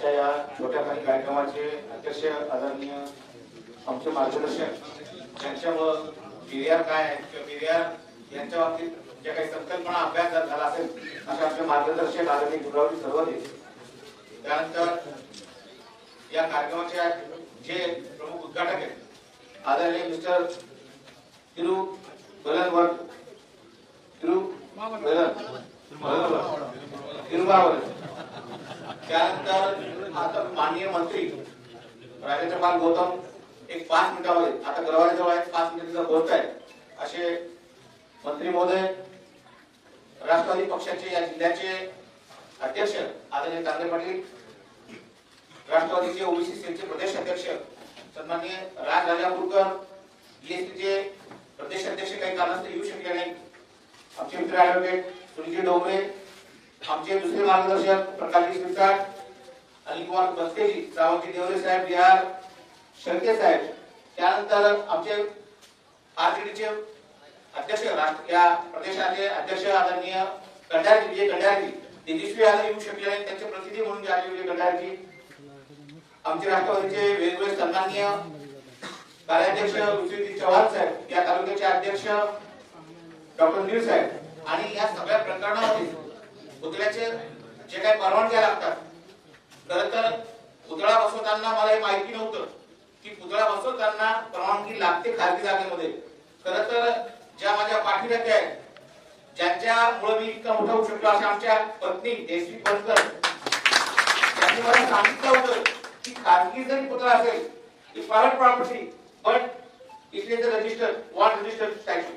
आजच्या या छोट्या काही कार्यक्रमाचे अध्यक्ष आदरणीय आमचे मार्गदर्शक यांच्यामुळं पेरियार काय आहे किंवा पेरियार यांच्या बाबतीत ज्या काही संकल्पना अभ्यास झाला असेल असे आमचे मार्गदर्शक आदरणीय गुरुरावजी सर्व सर्वदे त्यानंतर या कार्यक्रमाचे जे प्रमुख उद्घाटक आहेत आदरणीय मिस्टर तिरु बलनवर तिरु बलन तिरुबावर त्यानंतर आता माननीय मंत्री राजेंद्रपाल गौतम एक पाच मिनिटामध्ये आता गरवारे जवळ आहेत पाच मिनिटाचा बोलत आहेत. असे मंत्री महोदय राष्ट्रवादी पक्षाचे या जिल्ह्याचे अध्यक्ष आदरणीय तांबे पाटील राष्ट्रवादीचे ओबीसी सेलचे प्रदेश अध्यक्ष सन्माननीय राज राजापूरकर बीएसपीचे प्रदेश अध्यक्ष काही कारणास्तव येऊ शकले नाही आमचे मित्र ऍडव्होकेट सुनीलजी डोंगरे आमचे दुसरे मार्गदर्शक प्रकाशजी शिरसाट अनिल कुमार बस्तेजी सावंतजी देवरे साहेब बिहार शंके साहेब. त्यानंतर आमचे आरजेडीचे अध्यक्ष राष्ट्र या प्रदेशाचे अध्यक्ष आदरणीय कंडारजी विजय कंडारजी तेजस्वी यादव येऊ शकले नाही त्यांचे प्रतिनिधी म्हणून जे आले विजय कंडारजी आमचे राष्ट्रवादीचे वेगवेगळे सन्माननीय कार्याध्यक्ष विश्वजित चव्हाण साहेब या तालुक्याचे अध्यक्ष डॉक्टर नीर साहेब. आणि या सगळ्या प्रकरणामध्ये पुतळ्याचे जे काही परवानग्या लागतात. खर तर पुतळा बसवताना मला हे माहिती नव्हतं की पुतळा बसवताना परवानगी लागते खाजगी जागेमध्ये. खर तर ज्या माझ्या पाठीराख्या आहेत ज्यांच्यामुळे मी इतका मोठा होऊ शकलो अशा आमच्या पत्नी देशवी बनकर त्यांनी मला सांगितलं होतं की खाजगी जरी पुतळा असेल ती प्रायव्हेट प्रॉपर्टी पण इथले इज रजिस्टर वॉर्ड रजिस्टर स्टॅच्यू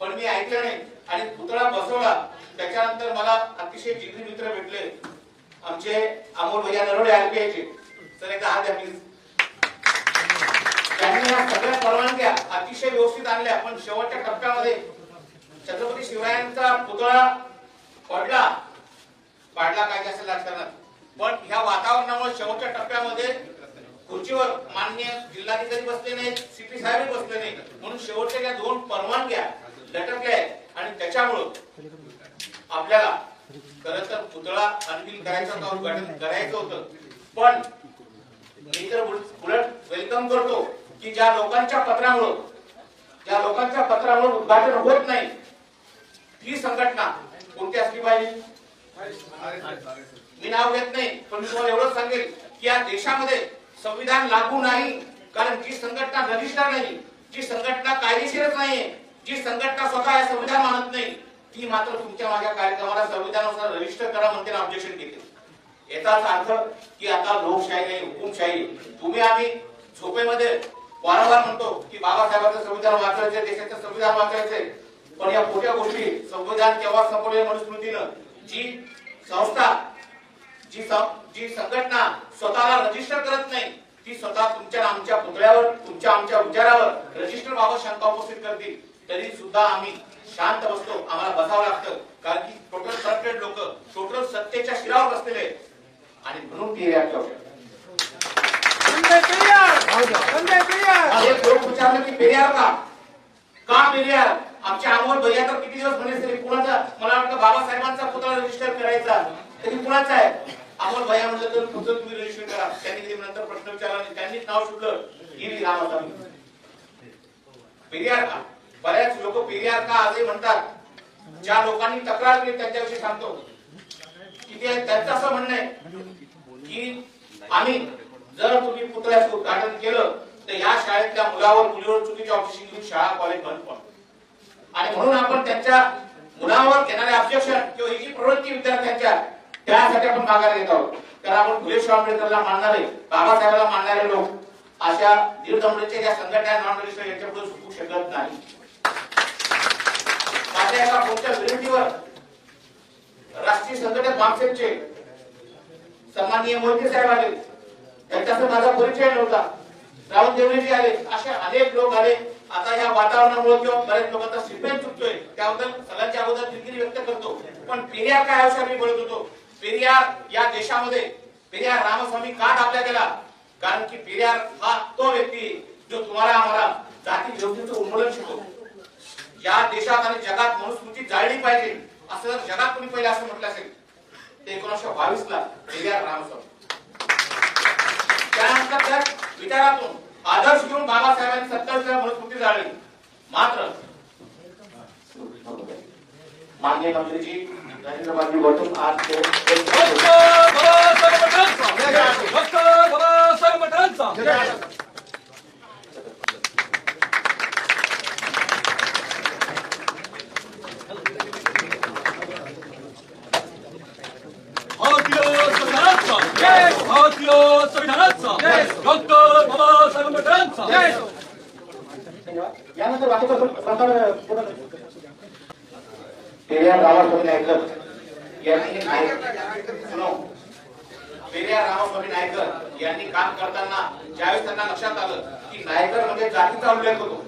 पण मी ऐकलं नाही. आणि पुतळा बसवला त्याच्यानंतर मला अतिशय जिद्दी मित्र भेटले. आमचे अमोल भैया नरोडे आरपीआयचे सर एकदा हा द्या प्लीज त्यांनी ह्या सगळ्या परवानग्या अतिशय व्यवस्थित आणल्या पण शेवटच्या टप्प्यामध्ये छत्रपती शिवरायांचा पुतळा पडला. पाडला काय असेल राजकारणात. पण ह्या वातावरणामुळे शेवटच्या टप्प्यामध्ये खुर्चीवर मान्य जिल्हाधिकारी बसले नाहीत सीपी साहेब बसले नाही म्हणून शेवटच्या ज्या दोन परवानग्या लटकल्या आहेत. आणि त्याच्यामुळं आपल्याला खर तर पुतळा अनबिल करायचा होता उद्घाटन करायचं होतं. पण मी तर उल- उलट वेलकम करतो की ज्या लोकांच्या पत्रामुळं ज्या लोकांच्या पत्रामुळे उद्घाटन होत नाही ही संघटना कोणती असली पाहिजे? मी नाव घेत नाही पण मी तुम्हाला एवढंच सांगेल की या देशामध्ये संविधान लागू नाही कारण जी संघटना रजिस्टर नाही जी संघटना कायदेशीरच नाहीये जी संघटना स्वतः संविधान मानत नाही ती मात्र तुमच्या माझ्या कार्यक्रमाला संविधानानुसार रजिस्टर करा म्हणते ऑब्जेक्शन घेते याचाच अर्थ की आता लोकशाही नाही हुकुमशाही तुम्ही आम्ही झोपेमध्ये वारंवार म्हणतो की बाबासाहेबांचं संविधान वाचायचे देशाचं संविधान वाचायचे पण या मोठ्या गोष्टी संविधान केव्हा संपवले मनुस्मृतीनं? जी संस्था जी सं- जी संघटना स्वतःला रजिस्टर करत नाही ती स्वतः तुमच्या आमच्या पुतळ्यावर तुमच्या आमच्या विचारावर रजिस्टर बाबत शंका उपस्थित करतील. तरी सुद्धा आम्ही शांत बसतो आम्हाला बसावं लागतं. कारण की टोटल करप्टेड लोक टोटल सत्तेच्या शिरावर बसलेले. आणि म्हणून ती लोक विचारलं की पेरियार का? का पेरियार आमचे अमोल भैया तर किती दिवस म्हणे तरी कुणाचा? मला वाटतं बाबासाहेबांचा पुतळा रजिस्टर करायचा. तरी कुणाचा आहे? अमोल भैया म्हणलं तर पुढचं तुम्ही रजिस्टर करा. त्यांनी नंतर प्रश्न विचारला त्यांनीच नाव शोधलं गिरी रामासामी पेरियार का? बऱ्याच लोक पेरियार का आजही म्हणतात? ज्या लोकांनी तक्रार केली त्यांच्याविषयी सांगतो. की ते त्यांचं असं म्हणणं आहे की आम्ही जर तुम्ही पुतळ्याचं उद्घाटन केलं तर या शाळेतल्या मुलावर मुलीवर चुकीच्या ऑब्जेक्शन घेऊन शाळा कॉलेज बंद पडतो आणि म्हणून आपण त्यांच्या मुलावर घेणारे ऑब्जेक्शन किंवा ही जी प्रवृत्ती विद्यार्थ्यांच्या त्यासाठी आपण माघार घेत आहोत. कारण आपण फुले शाहू आंबेडकरला मानणारे बाबासाहेबांना मानणारे लोक अशा दीड दमडीच्या ज्या संघटना नॉन रजिस्टर यांच्या पुढे झुकू शकत नाही. माझ्या एका पुढच्या विनंतीवर राष्ट्रीय संघटक मार्क्सेटचे सन्माननीय मोहिते साहेब आले. त्यांच्यासह माझा परिचय नव्हता. राहुल देवरेजी आले. असे अनेक लोक आले. आता या वातावरणामुळे किंवा बऱ्याच लोकांचा सिमेंट चुकतोय. त्याबद्दल सगळ्यांच्या अगोदर दिलगिरी व्यक्त करतो. पण पेरियार काय विषयावर मी बोलत होतो? पेरियार या देशामध्ये पेरियार रामस्वामी का टाकला गेला कारण की पेरियार हा तो व्यक्ती जो तुम्हाला आम्हाला जाती विरोधीचं उन्मूलन शिकवतो. या देशात आणि जगात मनुस्मृती जाळली पाहिजे असं जर जगात कोणी पहिले असं म्हटलं असेल ते एकोणीसशे बावीस ला पेरियार रामस्वामी त्यानंतर त्या विचारातून आदर्श घेऊन बाबासाहेबांनी सत्तावीसला मनुस्मृती जाळली मात्र माननीय मंत्रीजी नरेंद्र मोदी गौतम आज ते डॉक्टर बाबासाहेब पठाणचा डॉक्टर बाबासाहेब पठाणचा भारतीय संविधानाचा भारतीय संविधानाचा डॉक्टर बाबासाहेब पठाणचा यानंतर बाकीचा प्रकार पेरियार रामास्वामी नायकर? यांनी नायक सुनो. पेरियार रामास्वामी नायकर. यांनी काम करताना ज्यावेळी त्यांना लक्षात आलं की नायकर म्हणजे जातीचा उल्लेख होतो.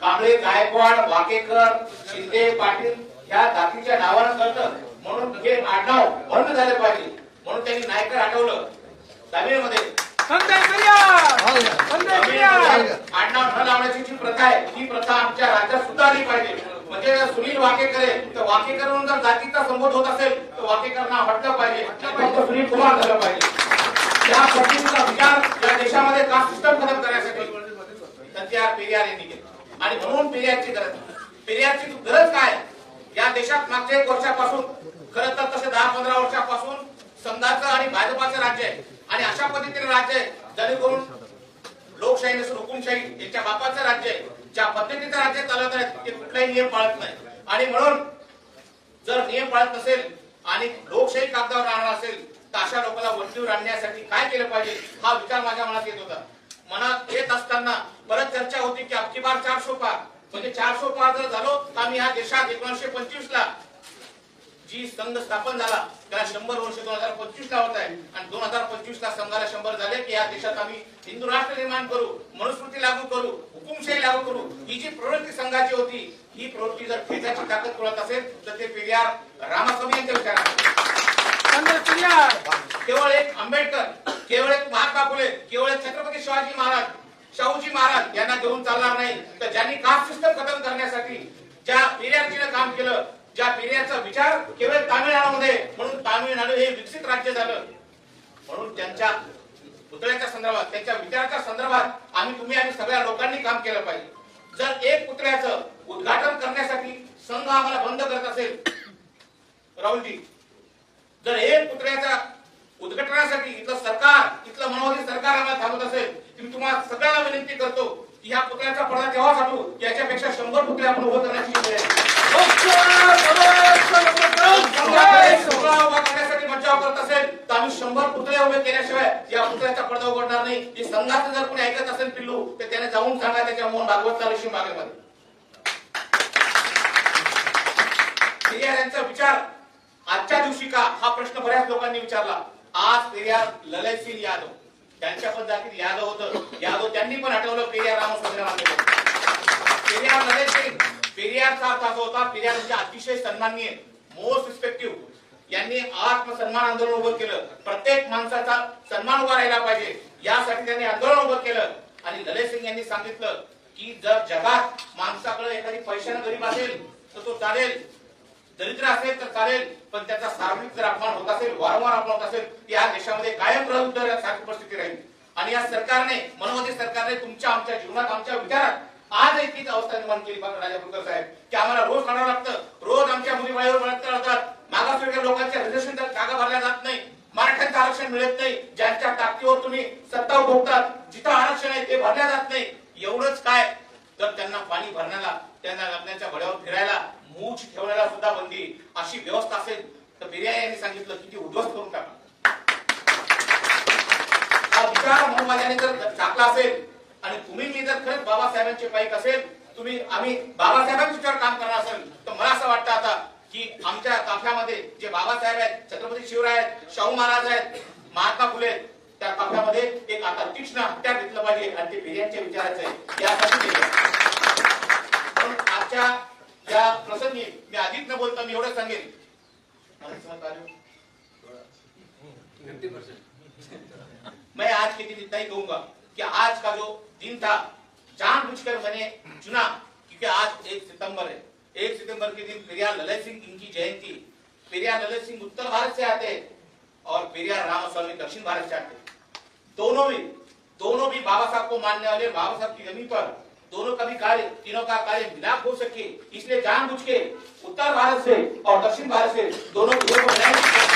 कांबळे गायकवाड वाकेकर शिंदे पाटील ह्या जातीच्या नावानं कळतं. म्हणून हे आडनाव बंद झाले पाहिजे. म्हणून त्यांनी नायकर हटवलं तामिळमध्ये संजय पेरियार संजय पेरियार आडनाव न लावण्याची जी प्रथा आहे. ही प्रथा आमच्या राज्यात सुद्धा आली पाहिजे. म्हणजे सुनील वाकेकर आहे. तर वाकेकर म्हणून जर जातीचा संबोध होत असेल तर वाकेकर नाव हटलं पाहिजे. फक्त सुनील कुमार झालं पाहिजे. या पद्धतीचा विचार या देशामध्ये कास्ट सिस्टम खतम करण्यासाठी सत्यार पेरियार यांनी केलं. आणि म्हणून पेरियारची गरज पेरियारची गरज काय? या देशात मागच्या एक वर्षापासून खरं तर तसे दहा पंधरा वर्षापासून संघाचं आणि भाजपाचं राज्य आहे. आणि अशा पद्धतीने राज्य आहे. जेणेकरून लोकशाही नसून हुकुमशाही. यांच्या बापाचं राज्य आहे. ज्या पद्धतीचं राज्य चालवत आहेत ते कुठलाही नियम पाळत नाही. आणि म्हणून जर नियम पाळत नसेल आणि लोकशाही कागदावर राहणार असेल तर अशा लोकांना वंचित आणण्यासाठी काय केलं पाहिजे हा विचार माझ्या मनात येत होता. मनात येत असताना परत चर्चा होती की अबकी बार चारशे पार. म्हणजे चारशे पार जर झालो तर आम्ही ह्या देशात एकोणीसशे पंचवीस ला जी संघ स्थापन झाला त्याला शंभर वर्ष दोन हजार पंचवीस ला होत आहे. आणि दोन हजार पंचवीस ला संघाला शंभर झाले की या देशात आम्ही हिंदू राष्ट्र निर्माण करू मनुस्मृती लागू करू हुकुमशाही लागू करू. ही जी प्रवृत्ती संघाची होती ही प्रवृत्ती जर फेजाची ताकद पुरत असेल तर ते पेरियार रामास्वामी यांच्या विचारात केवळ एक आंबेडकर केवळ एक महात्मा फुले केवळ एक छत्रपती शिवाजी महाराज शाहूजी महाराज यांना घेऊन चालणार नाही. तर ज्यांनी कास्ट सिस्टम खतम करण्यासाठी ज्या पेरियारजीनं काम केलं ज्या पिढ्याचा विचार केवळ तामिळनाडूमध्ये म्हणून तामिळनाडू हे विकसित राज्य झालं. म्हणून त्यांच्या पुतळ्याच्या संदर्भात त्यांच्या विचाराच्या संदर्भात आम्ही तुम्ही आणि सगळ्या लोकांनी काम केलं पाहिजे. जर एक पुतळ्याचं उद्घाटन करण्यासाठी संघ आम्हाला बंद करत असेल राहुलजी जर एक पुतळ्याच्या उद्घाटनासाठी इथलं सरकार इथलं मनोहरी सरकार आम्हाला थांबत असेल तर मी तुम्हाला सगळ्यांना विनंती करतो ह्या पुतळ्याचा पडदा तेव्हा साठू याच्यापेक्षा शंभर पुतळे आपण उभं करण्याची करण्यासाठी मज्जाव करत असेल तर आम्ही शंभर पुतळे उभे केल्याशिवाय या पुतळ्याचा पडदा उघडणार नाही. हे संघाचं जर कोणी ऐकत असेल पिल्लू तर त्याने जाऊन सांगा त्याच्या मोहन भागवत यांचा विचार आजच्या दिवशी का? हा प्रश्न बऱ्याच लोकांनी विचारला. आज पेरियार ललयसिंह यादव. त्यांच्या पण जातीत यादव होतं. यादव त्यांनी पण हटवलं पेरियार रामस्वामी पेरियार पेरियारचा अर्थ असा होता. पेरियार म्हणजे अतिशय सन्माननीय मोस्ट रिस्पेक्टिव्ह यांनी आत्मसन्मान आंदोलन उभं केलं. प्रत्येक माणसाचा सन्मान उभा राहिला पाहिजे. यासाठी त्यांनी आंदोलन उभं केलं. आणि ललित सिंग यांनी सांगितलं की जर जगात माणसाकडे एखादी पैशानं गरीब असेल तर तो चालेल. दरिद्र असेल तर चालेल पण त्याचा सार्वजनिक जर अपमान होत असेल वारंवार अपमान होत असेल या देशामध्ये कायम राहून सारखी परिस्थिती राहील. आणि या सरकारने मनोमती सरकारने तुमच्या आमच्या जीवनात आमच्या विचारात आज एक तीच अवस्था निर्माण केली राजापूरकर साहेब की आम्हाला रोज काढावं लागतं रोज आमच्या मुली बाळीवर बलात्कार होतात मागासवर्गीय लोकांच्या रिझर्वेशन जागा भरल्या जात नाही. मराठ्यांचं आरक्षण मिळत नाही. ज्यांच्या ताकदीवर तुम्ही सत्ता भोगतात जिथं आरक्षण आहे ते भरल्या जात नाही एवढंच काय तर त्यांना पाणी भरण्याला त्यांना लग्नाच्या घड्यावर फिरायला मूछ ठेवण्याला सुद्धा बंदी अशी व्यवस्था असेल तर बिर्या यांनी सांगितलं की ती उद्ध्वस्त करून टाका हा विचार मनोमाजाने जर टाकला असेल आणि तुम्ही मी जर खरंच बाबासाहेबांचे पाईक असेल तुम्ही आम्ही बाबासाहेबांच्या विचार काम करणार असेल तर मला असं वाटतं आता की आमच्या काफ्यामध्ये जे बाबासाहेब आहेत छत्रपती शिवराय आहेत शाहू महाराज आहेत महात्मा फुले आहेत त्या काफ्यामध्ये एक आता तीक्ष्ण हत्यार घेतलं पाहिजे आणि ते बिर्यांच्या विचारायचं आहे. यासाठी ते आजच्या या प्रसंगी मी अधिक न बोलता मी एवढं सांगेन. मला समज आलं? मैं आज के दिन इतना ही कहूँगा कि आज का जो दिन था, जानबूझकर मैंने चुना, क्योंकि आज एक सितंबर है। एक सितंबर के दिन पेरियार ललित सिंह, इनकी जयंती। पेरियार ललित सिंह उत्तर भारत से आते हैं और पेरियार रामास्वामी दक्षिण भारत से आते दोनों भी दोनों भी बाबा साहब को मानने वाले, बाबा साहब की ज़मीन पर दोनों का भी कार्य, तीनों का कार्य मिलाप हो सके, इसलिए जानबूझ के उत्तर भारत से और दक्षिण भारत से दोनों को बनाया